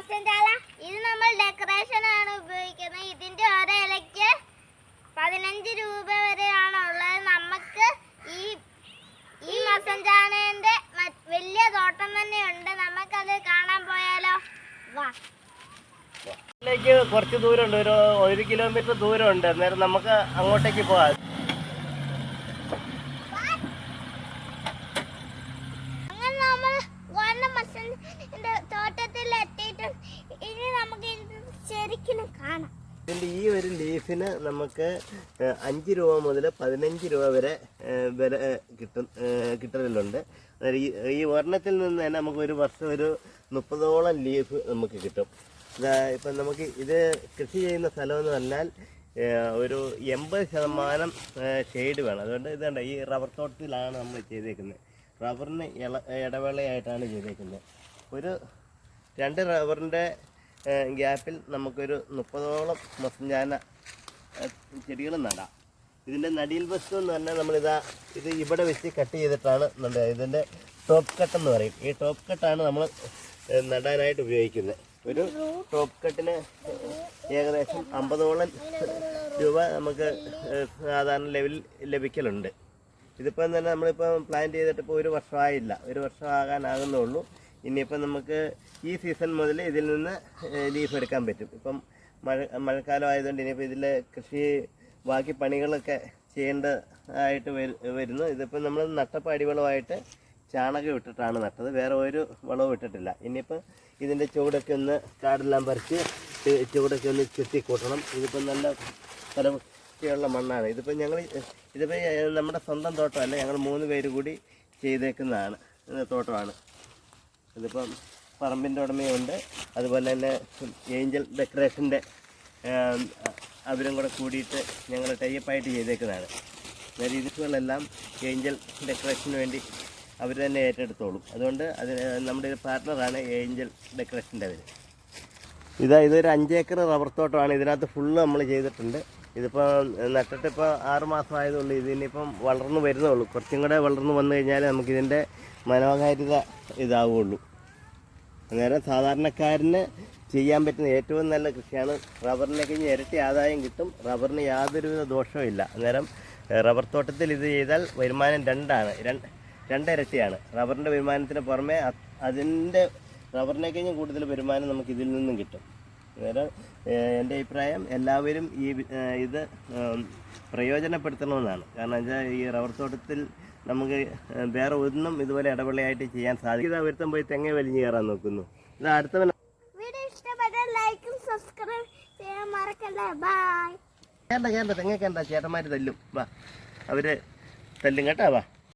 മസൻഡാല ഇത് നമ്മൾ ഡെക്കറേഷൻ ആണ് ഉപയോഗിക്കുന്നത്. ഇതിന്റെ ഓരോ ഇലയ്ക്ക് പതിനഞ്ച് രൂപ വരെയാണ് ഉള്ളത്. നമുക്ക് ഈ ഈ മസൻജാനേന്റെ വലിയ തോട്ടം തന്നെയുണ്ട്. നമുക്കത് കാണാൻ പോയാലോ? വാ. കുറച്ച് ദൂരമുണ്ട്. ഒരു ഒരു കിലോമീറ്റർ ദൂരമുണ്ട്. അന്നേരം നമുക്ക് അങ്ങോട്ടേക്ക് പോകാം അങ്ങനെ നമ്മൾ വന്ന മസന്റെ തോട്ടത്തിൽ എത്തിയിട്ടുണ്ട് ഇനി നമുക്ക് ഇത് ശരിക്കും കാണാം. ഈ ഒരു ലീഫിന് നമുക്ക് അഞ്ച് രൂപ മുതൽ പതിനഞ്ച് രൂപ വരെ വില കിട്ടും കിട്ടലുണ്ട്. ഈ ഈ ഒരെണ്ണത്തിൽ നിന്ന് തന്നെ നമുക്ക് ഒരു വർഷം ഒരു മുപ്പതോളം ലീഫ് നമുക്ക് കിട്ടും. ഇപ്പം നമുക്ക് ഇത് കൃഷി ചെയ്യുന്ന സ്ഥലം എന്ന് പറഞ്ഞാൽ ഒരു എൺപത് ശതമാനം ഷെയ്ഡ് വേണം. അതുകൊണ്ട് ഇതുണ്ട് ഈ റബ്ബർ തോട്ടത്തിലാണ് നമ്മൾ ചെയ്തേക്കുന്നത്. റബ്ബറിന് ഇള ഇടവേളയായിട്ടാണ് ചെയ്തേക്കുന്നത്. ഒരു രണ്ട് റബ്ബറിന്റെ ഗ്യാപ്പിൽ നമുക്കൊരു മുപ്പതോളം മസഞ്ചാന ചെടികൾ നടാം. ഇതിന്റെ നടിയിൽ വസ്തു എന്ന് പറഞ്ഞാൽ നമ്മളിതാ ഇത് ഇവിടെ വെച്ച് കട്ട് ചെയ്തിട്ടാണ് നമ്മുടെ ഇതിന്റെ ടോപ്പ് കട്ട് എന്ന് പറയും. ഈ ടോപ്പ് കട്ടാണ് നമ്മൾ നടാനായിട്ട് ഉപയോഗിക്കുന്നത്. ഒരു ടോപ്പ് കട്ടിന് ഏകദേശം അമ്പതോളം രൂപ നമുക്ക് സാധാരണ ലെവലിൽ ലഭിക്കലുണ്ട്. ഇതിപ്പം തന്നെ നമ്മളിപ്പം പ്ലാൻ ചെയ്തിട്ടിപ്പോൾ ഒരു വർഷമായില്ല. ഒരു വർഷം ആകാനാകുന്നേ ഉള്ളൂ ഇനിയിപ്പം നമുക്ക് ഈ സീസൺ മുതൽ ഇതിൽ നിന്ന് ലീഫ് എടുക്കാൻ പറ്റും. ഇപ്പം മഴ മഴക്കാലം ആയതുകൊണ്ട് ഇനിയിപ്പോൾ ഇതിൽ കൃഷി ബാക്കി പണികളൊക്കെ ചെയ്യേണ്ട ആയിട്ട് വരുന്നു. ഇതിപ്പോൾ നമ്മൾ നട്ടപ്പോൾ അടിവളമായിട്ട് ചാണകം ഇട്ടിട്ടാണ് നട്ടത്. വേറെ ഒരു വളവും ഇട്ടിട്ടില്ല. ഇനിയിപ്പോൾ ഇതിന്റെ ചുവടൊക്കെ ഒന്ന് കാടെല്ലാം പറിച്ച് ചുവടൊക്കെ ഒന്ന് ചുറ്റി കൂട്ടണം ഇതിപ്പം നല്ല ഫലവൃത്തിയുള്ള മണ്ണാണ്. ഇതിപ്പോൾ ഞങ്ങൾ ഇതിപ്പോൾ നമ്മുടെ സ്വന്തം തോട്ടമല്ല ഞങ്ങൾ മൂന്ന് പേര് കൂടി ചെയ്തേക്കുന്നതാണ്. തോട്ടമാണ്. ഇതിപ്പം പറമ്പിന്റെ ഉടമയുണ്ട്. അതുപോലെ തന്നെ ഏഞ്ചൽ ഡെക്കറേഷന്റെ അവരും കൂടെ കൂടിയിട്ട് ഞങ്ങൾ ടൈപ്പായിട്ട് ചെയ്തേക്കുന്നതാണ്. അതായത് ഇതുകളെല്ലാം ഏഞ്ചൽ ഡെക്കറേഷന് വേണ്ടി അവർ തന്നെ ഏറ്റെടുത്തോളും. അതുകൊണ്ട് അതിന് നമ്മുടെ ഒരു പാർട്ട്ണറാണ് ഏഞ്ചൽ ഡെക്കറേഷന്റെ അവർ ഇതാ ഇതൊരു അഞ്ചേക്കർ റബ്ബർ തോട്ടമാണ്. ഇതിനകത്ത് ഫുള്ള് നമ്മൾ ചെയ്തിട്ടുണ്ട്. ഇതിപ്പോൾ നട്ടിട്ടിപ്പോൾ ആറ് മാസം ആയതുകൊണ്ട് ഇതിനിപ്പം വളർന്നു വരുന്നേ ഉള്ളൂ. കുറച്ചും കൂടെ വളർന്നു വന്നു കഴിഞ്ഞാൽ നമുക്കിതിന്റെ മനോഹാരിത ഇതാവുള്ളൂ. അന്നേരം സാധാരണക്കാരന് ചെയ്യാൻ പറ്റുന്ന ഏറ്റവും നല്ല കൃഷിയാണ് റബ്ബറിനെ കഴിഞ്ഞ് ഇരട്ടി ആദായം കിട്ടും. റബ്ബറിന് യാതൊരുവിധ ദോഷവും ഇല്ല. അന്നേരം റബ്ബർ തോട്ടത്തിൽ ഇത് ചെയ്താൽ വരുമാനം രണ്ടാണ്. രണ്ട് രണ്ടിരട്ടിയാണ്. റബ്ബറിന്റെ വരുമാനത്തിന് പുറമെ അതിന്റെ റബ്ബറിനെ കഴിഞ്ഞ് കൂടുതൽ വരുമാനം നമുക്ക് ഇതിൽ നിന്നും കിട്ടും. അന്നേരം എന്റെ അഭിപ്രായം എല്ലാവരും ഈ ഇത് പ്രയോജനപ്പെടുത്തണമെന്നാണ്. കാരണം വെച്ചാൽ ഈ റബ്ബർ തോട്ടത്തിൽ നമുക്ക് വേറെ ഒന്നും ഇതുപോലെ ഇടപെടലായിട്ട് ചെയ്യാൻ സാധിക്കും ഇതാ ഒരുത്തം പോയി തെങ്ങ വലിഞ്ഞു കയറാൻ നോക്കുന്നു. ഇത് അടുത്തവൻ ലൈക്കും സബ്സ്ക്രൈബ് ചെയ്യാൻ മറക്കല്ലേ. ബൈ കേണ്ട കേണ്ട തെങ്ങ കേണ്ട ചേട്ടന്മാർ തല്ലും. വാ അവർ തല്ലും കേട്ടാ വാ.